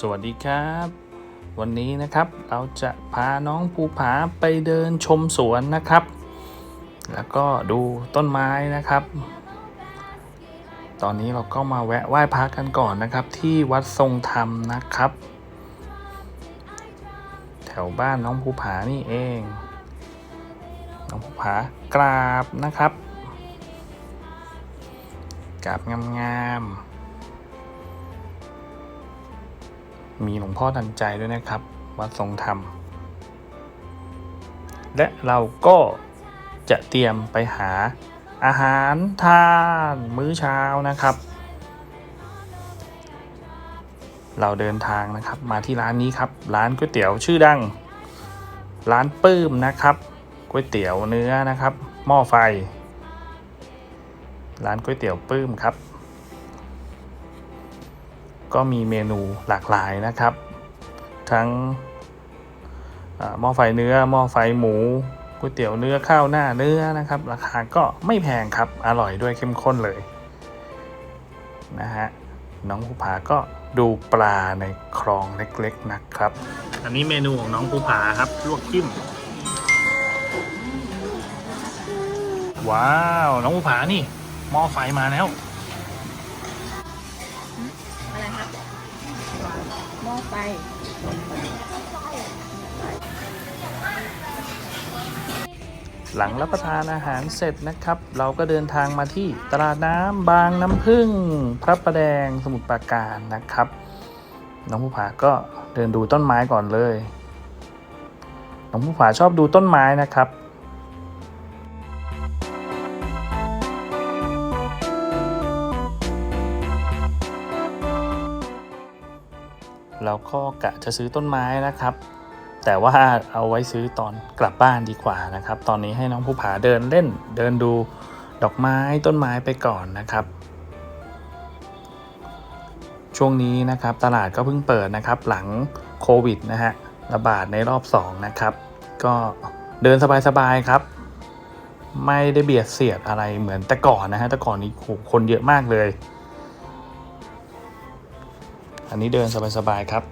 สวัสดีครับ วันนี้นะครับเราจะพาน้องภูผาไปเดินชมสวนนะครับ แล้วก็ดูต้นไม้นะครับ ตอนนี้เราก็มาแวะไหว้พระกันก่อนนะครับ ที่วัดทรงธรรมนะครับ แถวบ้านน้องภูผานี่เอง น้องภูผากราบนะครับกราบงามๆ มีหลวงพ่อทันใจด้วยนะครับ วัดทรงธรรม และเราก็จะเตรียมไปหาอาหารทานมื้อเช้านะครับ เราเดินทางนะครับมาที่ร้านนี้ครับ ร้านก๋วยเตี๋ยวชื่อดัง ร้านปื้มนะครับก๋วยเตี๋ยวเนื้อนะครับ หม้อไฟ ร้านก๋วยเตี๋ยวปื้มครับ ก็มีเมนูหลากหลายนะครับ ทั้งหม้อไฟเนื้อหม้อไฟหมูก๋วยเตี๋ยวเนื้อข้าวหน้าเนื้อนะครับ ราคาก็ไม่แพงครับอร่อยด้วยเข้มข้นเลยนะฮะน้องภูผาก็ดูปลาในคลองเล็กๆนะครับ อันนี้เมนูของน้องภูผาครับลวกจิ้มว้าว น้องภูผานี่หม้อไฟมาแล้ว ไฟหลังรับประทานอาหารเสร็จนะครับ เราก็เดินทางมาที่ตลาดน้ำบางน้ำพึ่ง พระประแดงสมุทรปราการนะครับ น้องผู้ผาก็เดินดูต้นไม้ก่อนเลย น้องผู้ผาชอบดูต้นไม้นะครับ เราก็กะจะซื้อต้นไม้นะครับ แต่ว่าเอาไว้ซื้อตอนกลับบ้านดีกว่านะครับ ตอนนี้ให้น้องผู้ผาเดินเล่น เดินดูดอกไม้ต้นไม้ไปก่อนนะครับ ช่วงนี้นะครับตลาดก็เพิ่งเปิดนะครับหลังโควิดนะฮะระบาดในรอบ 2 นะครับ ก็เดินสบายๆครับ ไม่ได้เบียดเสียดอะไรเหมือนแต่ก่อนนะฮะแต่ก่อนนี้คนเยอะมากเลย อันนี้เดินสบายๆครับ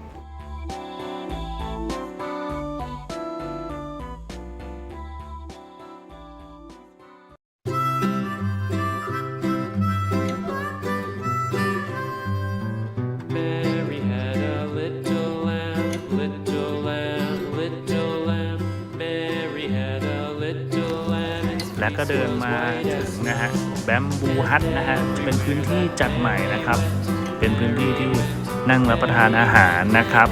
Mary had a little lamb, little lamb, little lamb. Mary had a little lamb. Its แล้วก็ fleece เดิน was มา white ถึ as งนะฮะแบมบูฮัทนะฮะเป็นพื้นที่จัดใหม่นะครับ เป็นพื้นที่ที่ นั่งรับประทานอาหารนะครับ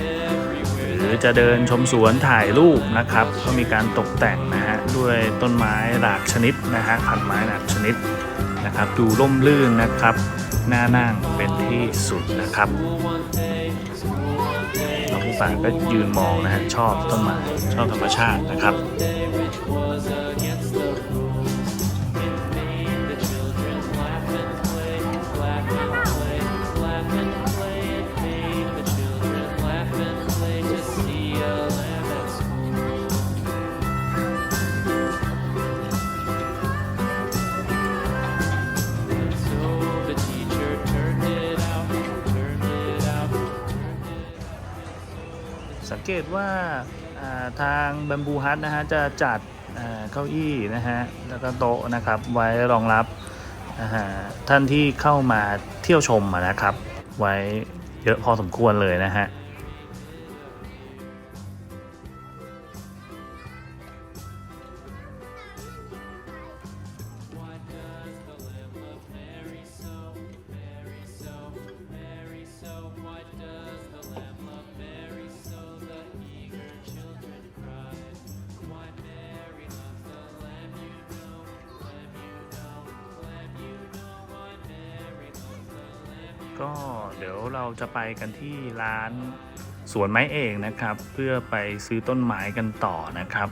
หรือจะเดินชมสวนถ่ายรูปนะครับ ก็มีการตกแต่งนะฮะด้วยต้นไม้หลากชนิดนะฮะพันไม้หลากชนิดนะครับ ดูร่มรื่นนะครับน่านั่งเป็นที่สุดนะครับ one day, school one day, น้องผู้ฟังก็ยืนมองนะฮะชอบต้นไม้ชอบธรรมชาตินะครับ เกตว่าทางบัมบูฮัทนะฮะจะจัดเก้าอี้นะฮะแล้วก็โต๊ะนะครับไว้รองรับท่านที่เข้ามาเที่ยวชมนะครับ ไว้เยอะพอสมควรเลยนะฮะ ก็เดี๋ยวเราจะไปกันที่ร้านสวนไม้เอกนะครับ เพื่อไปซื้อต้นไม้กันต่อนะครับ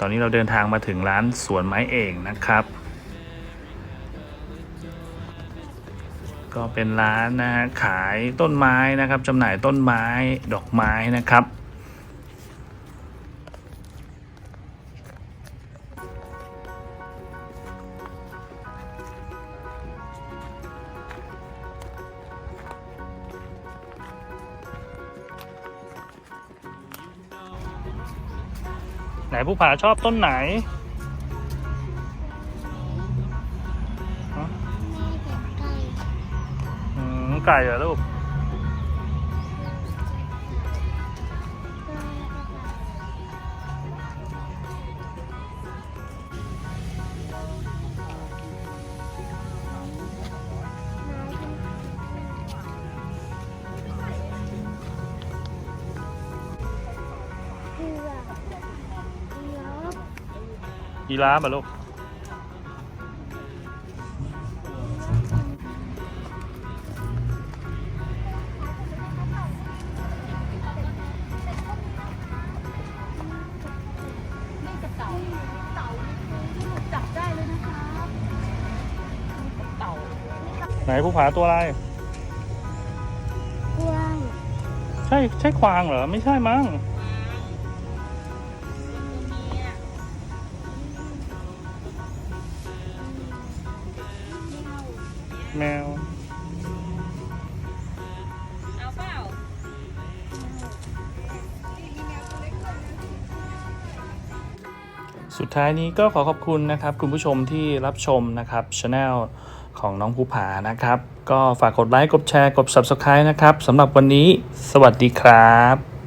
ตอนนี้เราเดินทางมาถึงร้านสวนไม้เอกนะครับ ก็เป็นร้านนะฮะขายต้นไม้นะครับจำหน่ายต้นไม้ดอกไม้นะครับ ไหนผู้ผาชอบต้นไหนฮะแม่เก็บไก่อืมไก่เหรอลูก ยีราฟเหรอลูกนี่กระเต่านูจับได้เลยนะคะเต่าไหนผู้ผาตัวอะไร กวาง ใช่ใช่ควางเหรอ ไม่ใช่มั้ง แมว เอาเปล่าสุดท้ายนี้ก็ขอขอบคุณนะครับ คุณผู้ชมที่รับชมนะครับช anel ของน้องภูผานะครับ ก็ฝากกดไลค์กดแชร์กด subscribe นะครับสำหรับวันนี้ สวัสดีครับ